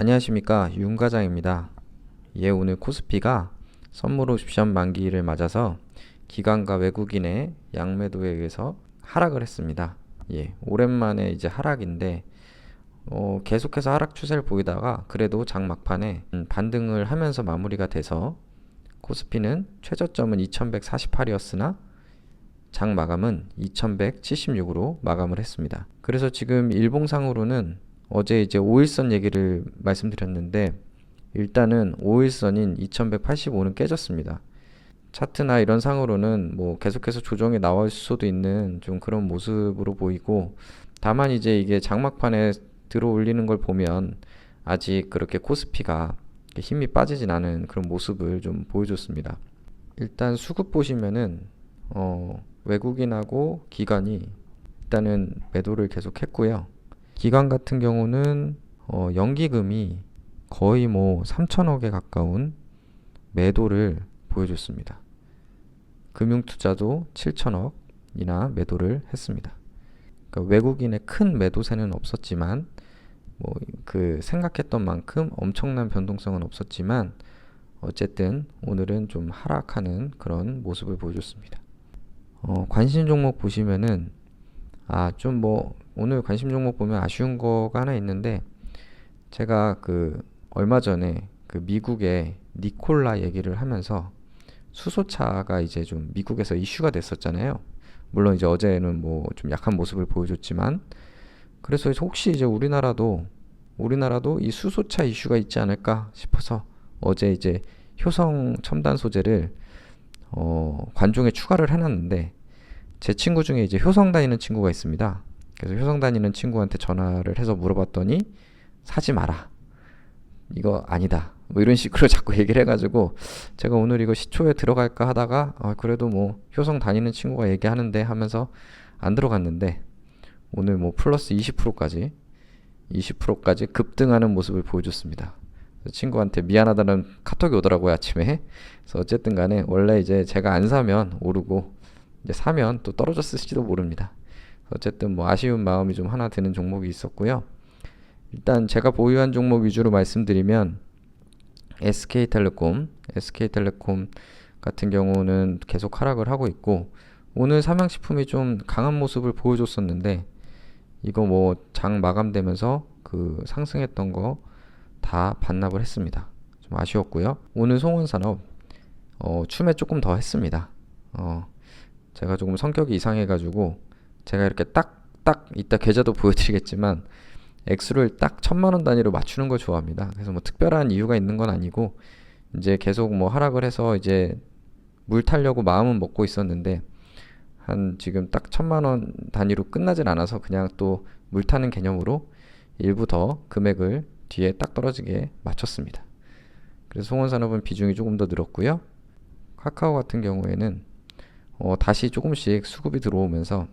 안녕하십니까 윤과장입니다. 예, 오늘 코스피가 선물 옵션 만기를 맞아서 기관과 외국인의 양매도에 의해서 하락을 했습니다. 예, 오랜만에 이제 하락인데 어, 계속해서 하락 추세를 보이다가 그래도 장 막판에 음, 반등을 하면서 마무리가 돼서 코스피는 최저점은 2148이었으나 장 마감은 2176으로 마감을 했습니다. 그래서 지금 일봉상으로는 어제 이제 5일선 얘기를 말씀드렸는데 일단은 5일선인 2185는 깨졌습니다. 차트나 이런 상으로는 뭐 계속해서 조정이 나올 수도 있는 좀 그런 모습으로 보이고 다만 이제 이게 장막판에 들어 올리는 걸 보면 아직 그렇게 코스피가 힘이 빠지진 않은 그런 모습을 좀 보여줬습니다. 일단 수급 보시면은 어 외국인하고 기관이 일단은 매도를 계속 했고요. 기관 같은 경우는 어 연기금이 거의 뭐 3천억에 가까운 매도를 보여줬습니다. 금융투자도 7천억이나 매도를 했습니다. 그러니까 외국인의 큰 매도세는 없었지만 뭐 그 생각했던 만큼 엄청난 변동성은 없었지만 어쨌든 오늘은 좀 하락하는 그런 모습을 보여줬습니다. 어, 관심 종목 보시면은 아 좀 뭐 오늘 관심 종목 보면 아쉬운 거가 하나 있는데 제가 그 얼마 전에 그 미국의 니콜라 얘기를 하면서 수소차가 이제 좀 미국에서 이슈가 됐었잖아요. 물론 이제 어제는 뭐 좀 약한 모습을 보여줬지만 그래서 혹시 이제 우리나라도 우리나라도 이 수소차 이슈가 있지 않을까 싶어서 어제 이제 효성 첨단 소재를 어 관종에 추가를 해놨는데 제 친구 중에 이제 효성 다니는 친구가 있습니다. 그래서 효성 다니는 친구한테 전화를 해서 물어봤더니 사지 마라. 이거 아니다. 뭐 이런 식으로 자꾸 얘기를 해가지고 제가 오늘 이거 시초에 들어갈까 하다가 아 그래도 뭐 효성 다니는 친구가 얘기하는데 하면서 안 들어갔는데 오늘 뭐 플러스 20%까지 20%까지 급등하는 모습을 보여줬습니다. 친구한테 미안하다는 카톡이 오더라고요 아침에. 그래서 어쨌든 간에 원래 이제 제가 안 사면 오르고 이제 사면 또 떨어졌을지도 모릅니다. 어쨌든 뭐 아쉬운 마음이 좀 하나 드는 종목이 있었고요. 일단 제가 보유한 종목 위주로 말씀드리면 SK텔레콤, SK텔레콤 같은 경우는 계속 하락을 하고 있고 오늘 삼양식품이 좀 강한 모습을 보여줬었는데 이거 뭐 장 마감되면서 그 상승했던 거 다 반납을 했습니다. 좀 아쉬웠고요. 오늘 송원산업 어, 춤에 조금 더 했습니다. 어, 제가 조금 성격이 이상해가지고 제가 이렇게 딱 딱 이따 계좌도 보여드리겠지만 액수를 딱 천만 원 단위로 맞추는 걸 좋아합니다. 그래서 뭐 특별한 이유가 있는 건 아니고 이제 계속 뭐 하락을 해서 이제 물 타려고 마음은 먹고 있었는데 한 지금 딱 천만 원 단위로 끝나진 않아서 그냥 또 물 타는 개념으로 일부 더 금액을 뒤에 딱 떨어지게 맞췄습니다. 그래서 송원산업은 비중이 조금 더 늘었고요. 카카오 같은 경우에는 어, 다시 조금씩 수급이 들어오면서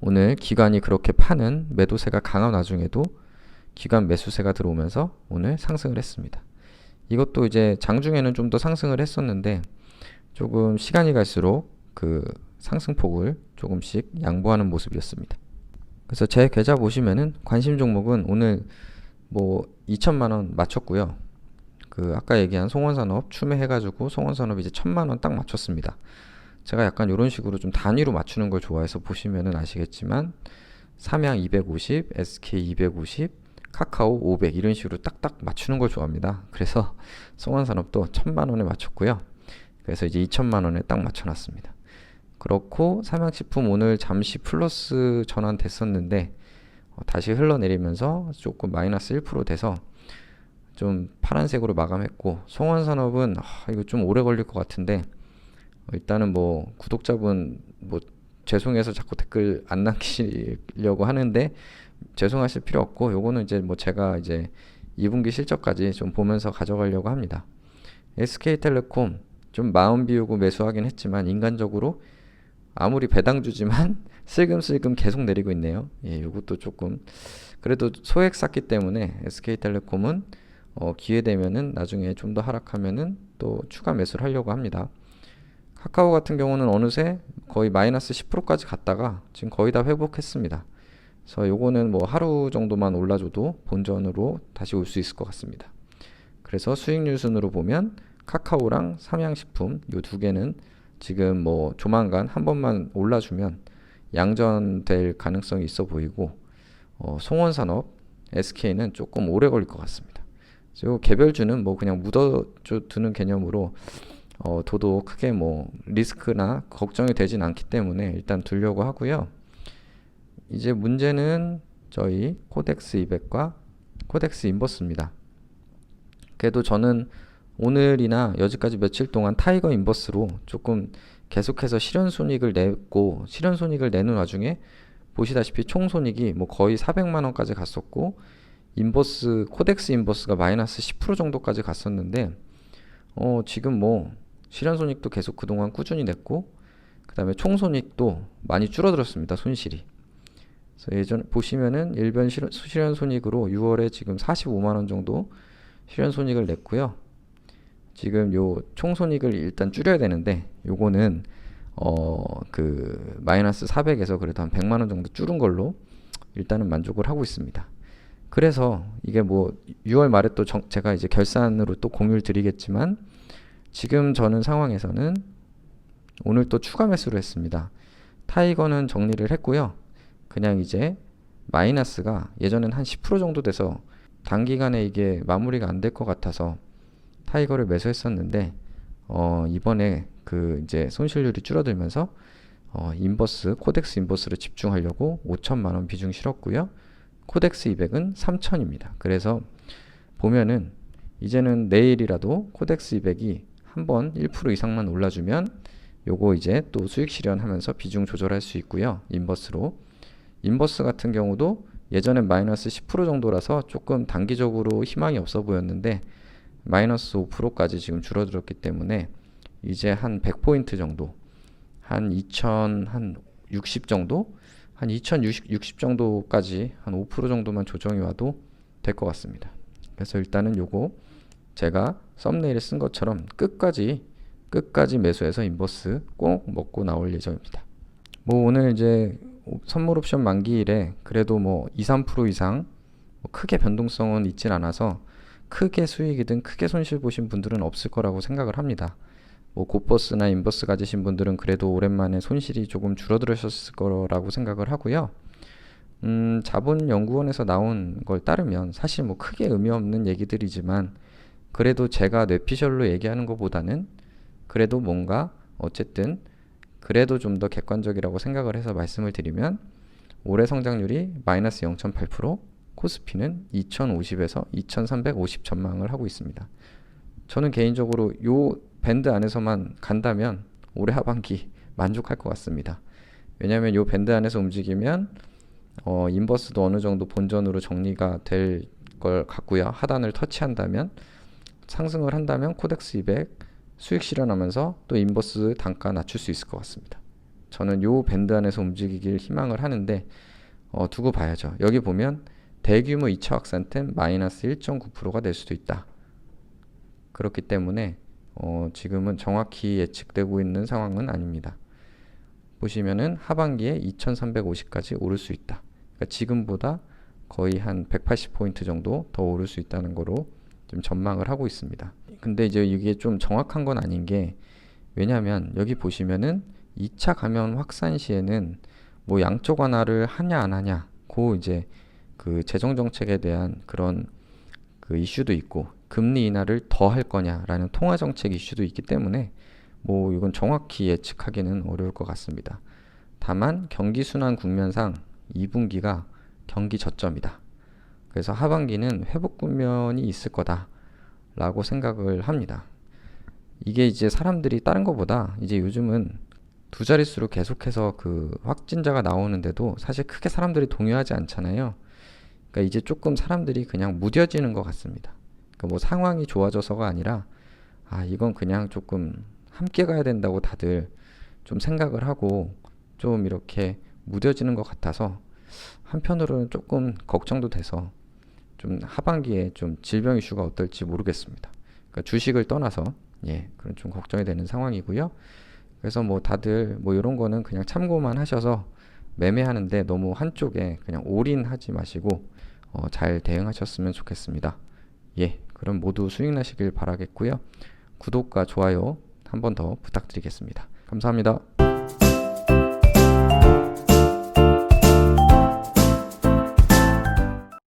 오늘 기관이 그렇게 파는 매도세가 강한 와중에도 기관 매수세가 들어오면서 오늘 상승을 했습니다. 이것도 이제 장중에는 좀 더 상승을 했었는데 조금 시간이 갈수록 그 상승폭을 조금씩 양보하는 모습이었습니다. 그래서 제 계좌 보시면은 관심 종목은 오늘 뭐 2천만 원 맞췄고요. 그 아까 얘기한 송원산업 추매해가지고 송원산업 이제 천만 원 딱 맞췄습니다. 제가 약간 이런 식으로 좀 단위로 맞추는 걸 좋아해서 보시면은 아시겠지만 삼양 250, SK 250, 카카오 500 이런 식으로 딱딱 맞추는 걸 좋아합니다. 그래서 송원산업도 천만 원에 맞췄고요. 그래서 이제 2천만 원에 딱 맞춰놨습니다. 그렇고 삼양식품 오늘 잠시 플러스 전환됐었는데 어, 다시 흘러내리면서 조금 마이너스 1% 돼서 좀 파란색으로 마감했고 송원산업은 아, 이거 좀 오래 걸릴 것 같은데 어, 일단은 뭐 구독자분 뭐 죄송해서 자꾸 댓글 안 남기려고 하는데 죄송하실 필요 없고 요거는 이제 뭐 제가 이제 2분기 실적까지 좀 보면서 가져가려고 합니다. SK텔레콤 좀 마음 비우고 매수하긴 했지만 인간적으로 아무리 배당주지만 슬금슬금 계속 내리고 있네요. 예, 요것도 조금 그래도 소액 샀기 때문에 SK텔레콤은 어, 기회 되면은 나중에 좀 더 하락하면은 또 추가 매수를 하려고 합니다. 카카오 같은 경우는 어느새 거의 마이너스 10%까지 갔다가 지금 거의 다 회복했습니다. 그래서 요거는 뭐 하루 정도만 올라줘도 본전으로 다시 올 수 있을 것 같습니다. 그래서 수익률 순으로 보면 카카오랑 삼양식품 요 두 개는 지금 뭐 조만간 한 번만 올라주면 양전될 가능성이 있어 보이고 어, 송원산업 SK는 조금 오래 걸릴 것 같습니다. 그리고 개별주는 뭐 그냥 묻어줘 두는 개념으로 어, 도도 크게 뭐 리스크나 걱정이 되진 않기 때문에 일단 두려고 하고요. 이제 문제는 저희 코덱스 200과 코덱스 인버스입니다. 그래도 저는 오늘이나 여지까지 며칠 동안 타이거 인버스로 조금 계속해서 실현 손익을 냈고 실현 손익을 내는 와중에 보시다시피 총 손익이 뭐 거의 400만 원까지 갔었고 인버스 코덱스 인버스가 마이너스 10% 정도까지 갔었는데 어 지금 뭐 실현 손익도 계속 그동안 꾸준히 냈고 그 다음에 총 손익도 많이 줄어들었습니다 손실이 그래서 예전 보시면은 일변 실현, 실현 손익으로 6월에 지금 45만 원 정도 실현 손익을 냈고요. 지금 요 총 손익을 일단 줄여야 되는데 요거는 어 그 마이너스 400에서 그래도 한 100만 원 정도 줄은 걸로 일단은 만족을 하고 있습니다. 그래서 이게 뭐 6월 말에 또 정, 제가 이제 결산으로 또 공유를 드리겠지만 지금 저는 상황에서는 오늘 또 추가 매수를 했습니다. 타이거는 정리를 했고요. 그냥 이제 마이너스가 예전엔 한 10% 정도 돼서 단기간에 이게 마무리가 안 될 것 같아서 타이거를 매수했었는데 어 이번에 그 이제 손실률이 줄어들면서 어 인버스 코덱스 인버스를 집중하려고 5천만 원 비중 실었고요. 코덱스 200은 3천입니다. 그래서 보면은 이제는 내일이라도 코덱스 200이 한번 1% 이상만 올라주면 요거 이제 또 수익 실현하면서 비중 조절할 수 있고요. 인버스로 인버스 같은 경우도 예전엔 마이너스 10% 정도라서 조금 단기적으로 희망이 없어 보였는데 마이너스 5%까지 지금 줄어들었기 때문에 이제 한 100포인트 정도 한 2060 정도 한 2060 정도까지 한 5% 정도만 조정이 와도 될 것 같습니다. 그래서 일단은 요거 제가 썸네일에 쓴 것처럼 끝까지 끝까지 매수해서 인버스 꼭 먹고 나올 예정입니다. 뭐 오늘 이제 선물 옵션 만기일에 그래도 뭐 2, 3% 이상 뭐 크게 변동성은 있진 않아서 크게 수익이든 크게 손실 보신 분들은 없을 거라고 생각을 합니다. 뭐 고버스나 인버스 가지신 분들은 그래도 오랜만에 손실이 조금 줄어들으셨을 거라고 생각을 하고요. 음, 자본연구원에서 나온 걸 따르면 사실 뭐 크게 의미 없는 얘기들이지만 그래도 제가 뇌피셜로 얘기하는 것보다는 그래도 뭔가 어쨌든 그래도 좀 더 객관적이라고 생각을 해서 말씀을 드리면 올해 성장률이 마이너스 0.8% 코스피는 2050에서 2350 전망을 하고 있습니다. 저는 개인적으로 요 밴드 안에서만 간다면 올해 하반기 만족할 것 같습니다. 왜냐하면 요 밴드 안에서 움직이면 어, 인버스도 어느 정도 본전으로 정리가 될 걸 같고요. 하단을 터치한다면 상승을 한다면 코덱스 200 수익 실현하면서 또 인버스 단가 낮출 수 있을 것 같습니다. 저는 요 밴드 안에서 움직이길 희망을 하는데 어, 두고 봐야죠. 여기 보면 대규모 2차 확산템 마이너스 1.9%가 될 수도 있다. 그렇기 때문에 어, 지금은 정확히 예측되고 있는 상황은 아닙니다. 보시면은 하반기에 2350까지 오를 수 있다. 그러니까 지금보다 거의 한 180포인트 정도 더 오를 수 있다는 거로 좀 전망을 하고 있습니다. 근데 이제 이게 좀 정확한 건 아닌 게 왜냐하면 여기 보시면은 2차 감염 확산 시에는 뭐 양쪽 완화를 하냐 안 하냐 고 이제 그 재정 정책에 대한 그런 그 이슈도 있고 금리 인하를 더 할 거냐라는 통화 정책 이슈도 있기 때문에 뭐 이건 정확히 예측하기는 어려울 것 같습니다. 다만 경기 순환 국면상 2분기가 경기 저점이다. 그래서 하반기는 회복 국면이 있을 거다라고 생각을 합니다. 이게 이제 사람들이 다른 것보다 이제 요즘은 두 자릿수로 계속해서 그 확진자가 나오는데도 사실 크게 사람들이 동요하지 않잖아요. 그러니까 이제 조금 사람들이 그냥 무뎌지는 것 같습니다. 그러니까 뭐 상황이 좋아져서가 아니라 아 이건 그냥 조금 함께 가야 된다고 다들 좀 생각을 하고 좀 이렇게 무뎌지는 것 같아서 한편으로는 조금 걱정도 돼서 좀 하반기에 좀 질병 이슈가 어떨지 모르겠습니다. 그러니까 주식을 떠나서 예 그런 좀 걱정이 되는 상황이고요. 그래서 뭐 다들 뭐 이런 거는 그냥 참고만 하셔서 매매하는데 너무 한쪽에 그냥 올인하지 마시고 어, 잘 대응하셨으면 좋겠습니다. 예, 그럼 모두 수익 나시길 바라겠고요. 구독과 좋아요 한 번 더 부탁드리겠습니다. 감사합니다.